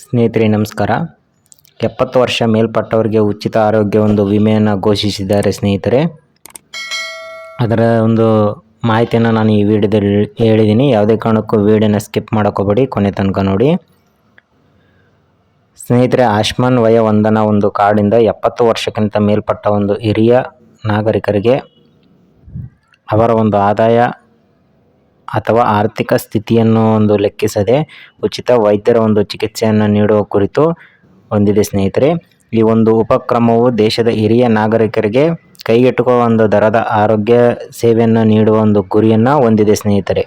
ಸ್ನೇಹಿತರೆ, ನಮಸ್ಕಾರ. ಎಪ್ಪತ್ತು ವರ್ಷ ಮೇಲ್ಪಟ್ಟವರಿಗೆ ಉಚಿತ ಆರೋಗ್ಯ ಒಂದು ವಿಮೆಯನ್ನು ಘೋಷಿಸಿದ್ದಾರೆ ಸ್ನೇಹಿತರೆ. ಅದರ ಒಂದು ಮಾಹಿತಿಯನ್ನು ನಾನು ಈ ವಿಡಿಯೋದಲ್ಲಿ ಹೇಳಿದ್ದೀನಿ. ಯಾವುದೇ ಕಾರಣಕ್ಕೂ ವಿಡಿಯೋನ ಸ್ಕಿಪ್ ಮಾಡ್ಕೋಬೇಡಿ, ಕೊನೆ ತನಕ ನೋಡಿ. ಸ್ನೇಹಿತರೆ, ಆಯುಷ್ಮಾನ್ ವಯ ವಂದನ ಒಂದು ಕಾರ್ಡಿಂದ ಎಪ್ಪತ್ತು ವರ್ಷಕ್ಕಿಂತ ಮೇಲ್ಪಟ್ಟ ಒಂದು ಹಿರಿಯ ನಾಗರಿಕರಿಗೆ ಅವರ ಒಂದು ಆದಾಯ ಅಥವಾ ಆರ್ಥಿಕ ಸ್ಥಿತಿಯನ್ನು ಒಂದು ಲೆಕ್ಕಿಸದೆ ಉಚಿತ ವೈದ್ಯರ ಒಂದು ಚಿಕಿತ್ಸೆಯನ್ನು ನೀಡುವ ಕುರಿತು ಹೊಂದಿದೆ ಸ್ನೇಹಿತರೆ. ಈ ಒಂದು ಉಪಕ್ರಮವು ದೇಶದ ಹಿರಿಯ ನಾಗರಿಕರಿಗೆ ಕೈಗೆಟುಕುವ ಒಂದು ದರದ ಆರೋಗ್ಯ ಸೇವೆಯನ್ನು ನೀಡುವ ಒಂದು ಗುರಿಯನ್ನು ಹೊಂದಿದೆ ಸ್ನೇಹಿತರೆ.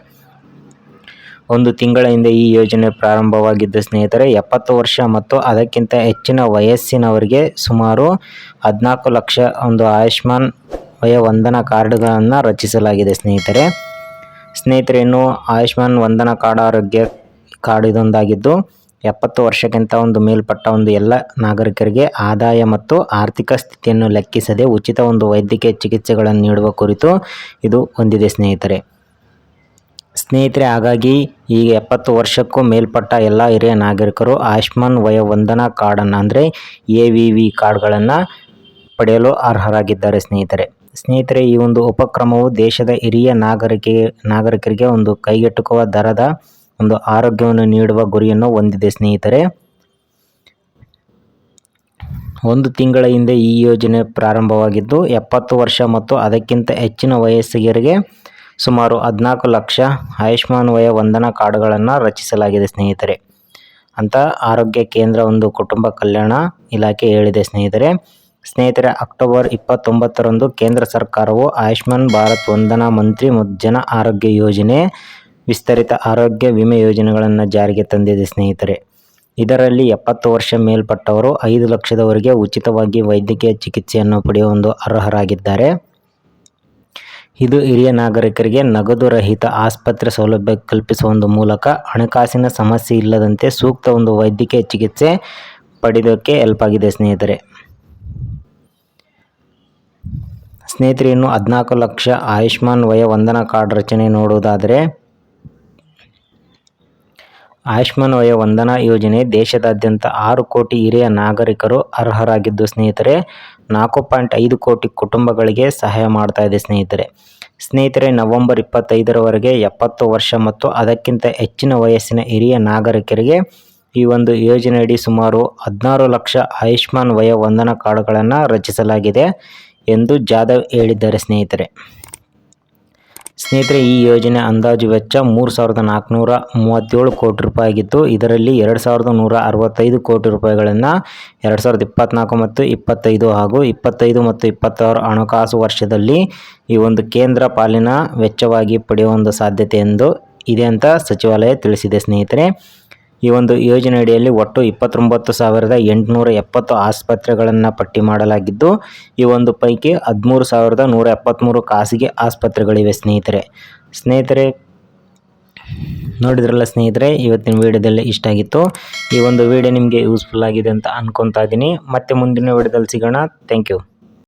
ಒಂದು ತಿಂಗಳ ಹಿಂದೆ ಈ ಯೋಜನೆ ಪ್ರಾರಂಭವಾಗಿದ್ದ ಸ್ನೇಹಿತರೆ, ಎಪ್ಪತ್ತು ವರ್ಷ ಮತ್ತು ಅದಕ್ಕಿಂತ ಹೆಚ್ಚಿನ ವಯಸ್ಸಿನವರಿಗೆ ಸುಮಾರು ಹದಿನಾಲ್ಕು ಲಕ್ಷ ಒಂದು ಆಯುಷ್ಮಾನ್ ವಯ ವಂದನಾ ಕಾರ್ಡ್ಗಳನ್ನು ರಚಿಸಲಾಗಿದೆ ಸ್ನೇಹಿತರೆ. ಸ್ನೇಹಿತರೆ ಆಯುಷ್ಮಾನ್ ವಂದನಾ ಕಾರ್ಡ್ ಆರೋಗ್ಯ ಕಾರ್ಡ್ ಇದೊಂದಾಗಿದ್ದು, ಎಪ್ಪತ್ತು ವರ್ಷಕ್ಕಿಂತ ಒಂದು ಮೇಲ್ಪಟ್ಟ ಒಂದು ಎಲ್ಲ ನಾಗರಿಕರಿಗೆ ಆದಾಯ ಮತ್ತು ಆರ್ಥಿಕ ಸ್ಥಿತಿಯನ್ನು ಲೆಕ್ಕಿಸದೆ ಉಚಿತ ಒಂದು ವೈದ್ಯಕೀಯ ಚಿಕಿತ್ಸೆಗಳನ್ನು ನೀಡುವ ಕುರಿತು ಇದು ಹೊಂದಿದೆ ಸ್ನೇಹಿತರೆ. ಸ್ನೇಹಿತರೆ, ಹಾಗಾಗಿ ಈಗ ಎಪ್ಪತ್ತು ವರ್ಷಕ್ಕೂ ಮೇಲ್ಪಟ್ಟ ಎಲ್ಲ ಹಿರಿಯ ನಾಗರಿಕರು ಆಯುಷ್ಮಾನ್ ವಯೋವಂದನಾ ಕಾರ್ಡನ್ನು, ಅಂದರೆ ಎ ವಿ ವಿ ಕಾರ್ಡ್ಗಳನ್ನು ಪಡೆಯಲು ಅರ್ಹರಾಗಿದ್ದಾರೆ ಸ್ನೇಹಿತರೆ. ಸ್ನೇಹಿತರೆ, ಈ ಒಂದು ಉಪಕ್ರಮವು ದೇಶದ ಹಿರಿಯ ನಾಗರಿಕೆ, ನಾಗರಿಕರಿಗೆ ಒಂದು ಕೈಗೆಟುಕುವ ದರದ ಒಂದು ಆರೋಗ್ಯವನ್ನು ನೀಡುವ ಗುರಿಯನ್ನು ಹೊಂದಿದೆ ಸ್ನೇಹಿತರೆ. ಒಂದು ತಿಂಗಳ ಹಿಂದೆ ಈ ಯೋಜನೆ ಪ್ರಾರಂಭವಾಗಿದ್ದು, ಎಪ್ಪತ್ತು ವರ್ಷ ಮತ್ತು ಅದಕ್ಕಿಂತ ಹೆಚ್ಚಿನ ವಯಸ್ಸಿಗರಿಗೆ ಸುಮಾರು ಹದಿನಾಲ್ಕು ಲಕ್ಷ ಆಯುಷ್ಮಾನ್ ವಯ ವಂದನಾ ಕಾರ್ಡ್ಗಳನ್ನು ರಚಿಸಲಾಗಿದೆ ಸ್ನೇಹಿತರೆ. ಅಂತ ಆರೋಗ್ಯ ಕೇಂದ್ರ ಒಂದು ಕುಟುಂಬ ಕಲ್ಯಾಣ ಇಲಾಖೆ ಹೇಳಿದೆ ಸ್ನೇಹಿತರೆ. ಸ್ನೇಹಿತರೆ, ಅಕ್ಟೋಬರ್ ಇಪ್ಪತ್ತೊಂಬತ್ತರಂದು ಕೇಂದ್ರ ಸರ್ಕಾರವು ಆಯುಷ್ಮಾನ್ ಭಾರತ್ ವಂದನಾ ಮಂತ್ರಿ ಜನ ಆರೋಗ್ಯ ಯೋಜನೆ, ವಿಸ್ತರಿತ ಆರೋಗ್ಯ ವಿಮೆ ಯೋಜನೆಗಳನ್ನು ಜಾರಿಗೆ ತಂದಿದೆ ಸ್ನೇಹಿತರೆ. ಇದರಲ್ಲಿ ಎಪ್ಪತ್ತು ವರ್ಷ ಮೇಲ್ಪಟ್ಟವರು ಐದು ಲಕ್ಷದವರೆಗೆ ಉಚಿತವಾಗಿ ವೈದ್ಯಕೀಯ ಚಿಕಿತ್ಸೆಯನ್ನು ಪಡೆಯುವ ಒಂದು ಅರ್ಹರಾಗಿದ್ದಾರೆ. ಇದು ಹಿರಿಯ ನಾಗರಿಕರಿಗೆ ನಗದು ರಹಿತ ಆಸ್ಪತ್ರೆ ಸೌಲಭ್ಯ ಕಲ್ಪಿಸುವ ಒಂದು ಮೂಲಕ ಹಣಕಾಸಿನ ಸಮಸ್ಯೆ ಇಲ್ಲದಂತೆ ಸೂಕ್ತ ಒಂದು ವೈದ್ಯಕೀಯ ಚಿಕಿತ್ಸೆ ಪಡೆಯೋಕ್ಕೆ ಹೆಲ್ಪ್ ಆಗಿದೆ ಸ್ನೇಹಿತರೆ. ಸ್ನೇಹಿತರೆ ಇನ್ನು ಹದಿನಾಲ್ಕು ಲಕ್ಷ ಆಯುಷ್ಮಾನ್ ವಯ ವಂದನಾ ಕಾರ್ಡ್ ರಚನೆ ನೋಡುವುದಾದರೆ, ಆಯುಷ್ಮಾನ್ ವಯ ವಂದನಾ ಯೋಜನೆ ದೇಶದಾದ್ಯಂತ ಆರು ಕೋಟಿ ಹಿರಿಯ ನಾಗರಿಕರು ಅರ್ಹರಾಗಿದ್ದು ಸ್ನೇಹಿತರೆ, ನಾಲ್ಕು ಪಾಯಿಂಟ್ ಐದು ಕೋಟಿ ಕುಟುಂಬಗಳಿಗೆ ಸಹಾಯ ಮಾಡ್ತಾ ಇದೆ ಸ್ನೇಹಿತರೆ. ಸ್ನೇಹಿತರೆ, ನವೆಂಬರ್ ಇಪ್ಪತ್ತೈದರವರೆಗೆ ಎಪ್ಪತ್ತು ವರ್ಷ ಮತ್ತು ಅದಕ್ಕಿಂತ ಹೆಚ್ಚಿನ ವಯಸ್ಸಿನ ಹಿರಿಯ ನಾಗರಿಕರಿಗೆ ಈ ಒಂದು ಯೋಜನೆಯಡಿ ಸುಮಾರು ಹದಿನಾರು ಲಕ್ಷ ಆಯುಷ್ಮಾನ್ ವಯ ವಂದನಾ ಕಾರ್ಡ್ಗಳನ್ನು ರಚಿಸಲಾಗಿದೆ. ಎಂದು ಜಾಧವ್ ಹೇಳಿದ್ದಾರೆ ಸ್ನೇಹಿತರೆ. ಸ್ನೇಹಿತರೆ, ಈ ಯೋಜನೆ ಅಂದಾಜು ವೆಚ್ಚ ಮೂರು ಸಾವಿರದ ನಾಲ್ಕುನೂರ ಮೂವತ್ತೇಳು ಕೋಟಿ ರೂಪಾಯಿ ಆಗಿತ್ತು. ಇದರಲ್ಲಿ ಎರಡು ಸಾವಿರದ ನೂರ ಅರವತ್ತೈದು ಕೋಟಿ ರೂಪಾಯಿಗಳನ್ನು ಎರಡು ಸಾವಿರದ ಇಪ್ಪತ್ತ್ನಾಲ್ಕು ಮತ್ತು ಇಪ್ಪತ್ತೈದು ಹಾಗೂ ಇಪ್ಪತ್ತೈದು ಮತ್ತು ಇಪ್ಪತ್ತಾರು ಹಣಕಾಸು ವರ್ಷದಲ್ಲಿ ಈ ಒಂದು ಕೇಂದ್ರ ಪಾಲಿನ ವೆಚ್ಚವಾಗಿ ಪಡೆಯುವ ಒಂದು ಸಾಧ್ಯತೆ ಎಂದು ಇದೆ ಅಂತ ಸಚಿವಾಲಯ ತಿಳಿಸಿದೆ ಸ್ನೇಹಿತರೆ. ಈ ಒಂದು ಯೋಜನೆ ಅಡಿಯಲ್ಲಿ ಒಟ್ಟು ಇಪ್ಪತ್ತೊಂಬತ್ತು ಸಾವಿರದ ಎಂಟುನೂರ ಎಪ್ಪತ್ತು ಆಸ್ಪತ್ರೆಗಳನ್ನು ಪಟ್ಟಿ ಮಾಡಲಾಗಿದ್ದು, ಈ ಒಂದು ಪೈಕಿ ಹದಿಮೂರು ಸಾವಿರದ ನೂರ ಎಪ್ಪತ್ತ್ಮೂರು ಖಾಸಗಿ ಆಸ್ಪತ್ರೆಗಳಿವೆ ಸ್ನೇಹಿತರೆ. ಸ್ನೇಹಿತರೆ, ನೋಡಿದ್ರಲ್ಲ ಸ್ನೇಹಿತರೆ, ಇವತ್ತಿನ ವೀಡಿಯೋದಲ್ಲಿ ಇಷ್ಟ ಆಗಿತ್ತು. ಈ ಒಂದು ವೀಡಿಯೋ ನಿಮಗೆ ಯೂಸ್ಫುಲ್ ಆಗಿದೆ ಅಂತ ಅನ್ಕೊತಾ ಇದ್ದೀನಿ. ಮತ್ತೆ ಮುಂದಿನ ವಿಡಿಯೋದಲ್ಲಿ ಸಿಗೋಣ. Thank you